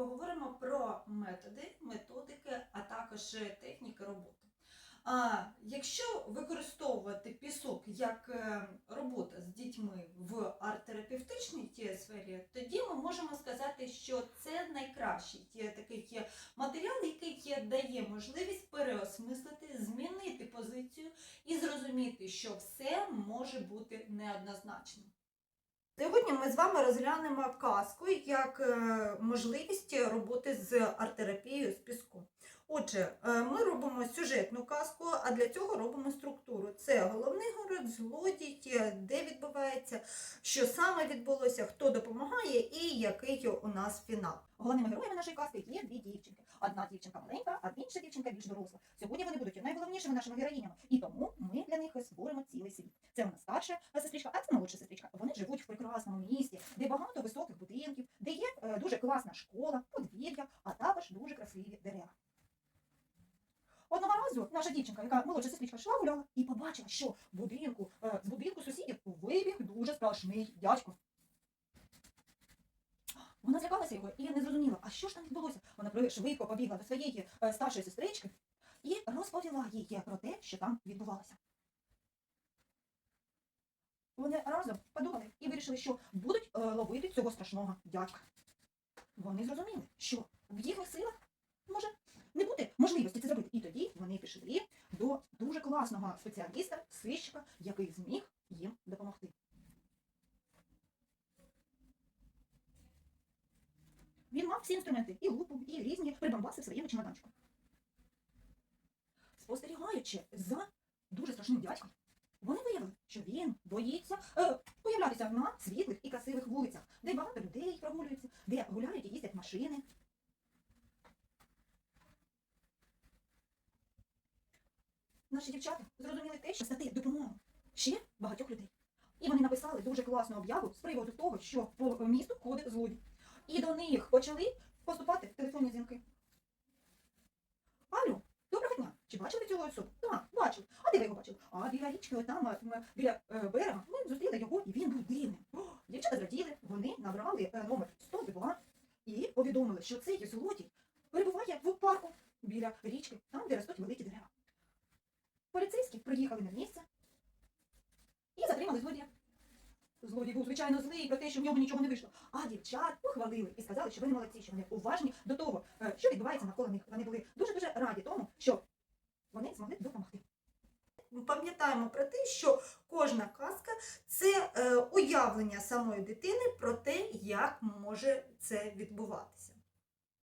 поговоримо про методи, методики, а також техніки роботи. А, якщо використовувати пісок як е, робота з дітьми в арт-терапевтичній сфері, тоді ми можемо сказати, що це найкращий такий матеріал, який дає можливість переосмислити, змінити позицію і зрозуміти, що все може бути неоднозначним. Сьогодні ми з вами розглянемо казку як е, можливість роботи з арт-терапією з піску. Отже, е, ми робимо сюжетну казку, а для цього робимо структуру. Це головний город, злодій, де відбувається, що саме відбулося, хто допомагає і який у нас фінал. Головними героями нашої казки є дві дівчинки. Одна дівчинка маленька, а інша дівчинка більш доросла. Сьогодні вони будуть найголовнішими нашими героїнями, і тому ми для них створимо цілий світ. Це у нас старша сестричка, а це молодша сестричка. Живуть місті, де багато високих будинків, де є е, дуже класна школа, подвір'я, а також дуже красиві дерева. Одного разу наша дівчинка, яка молодша сестричка, йшла гуляла і побачила, що будинку е, з будинку сусідів вибіг дуже страшний дядько. Вона злякалася його і не зрозуміла, а що ж там відбулося. Вона швидко побігла до своєї е, старшої сестрички і розповіла їй про те, що там відбувалося. Вони разом подумали і вирішили, що будуть е, ловити цього страшного дядька. Вони зрозуміли, що в їхніх силах може не бути можливості це зробити. І тоді вони пішли до дуже класного спеціаліста, сищика, який зміг їм допомогти. Він мав всі інструменти, і лупу, і різні прибамбаси в своєму чемоданчику. Спостерігаючи за дуже страшним дядьком, вони виявили, що він боїться е, появлятися на світлих і красивих вулицях, де багато людей прогулюються, де гуляють і їздять машини. Наші дівчата зрозуміли те, що стати допомогу ще багатьох людей. І вони написали дуже класну об'яву з приводу того, що по місту ходить злодій. І до них почали поступати телефонні дзвінки. Алло, доброго дня. Чи бачили цього особу? Так, бачили. А біля річки, там е, біля е, берега. Ми зустріли його, і він був дивним. Дівчата зраділи, вони набрали е, номер 102 і повідомили, що цей злодій перебуває в парку біля річки, там, де ростуть великі дерева. Поліцейські приїхали на місце і затримали злодія. Злодій був, звичайно, злий про те, що в нього нічого не вийшло. А дівчат похвалили і сказали, що вони молодці, що вони уважні до того, що відбувається навколо них. Вони були дуже-дуже раді тому, що вони змогли допомогти. Пам'ятаємо про те, що кожна казка це е, уявлення самої дитини про те, як може це відбуватися.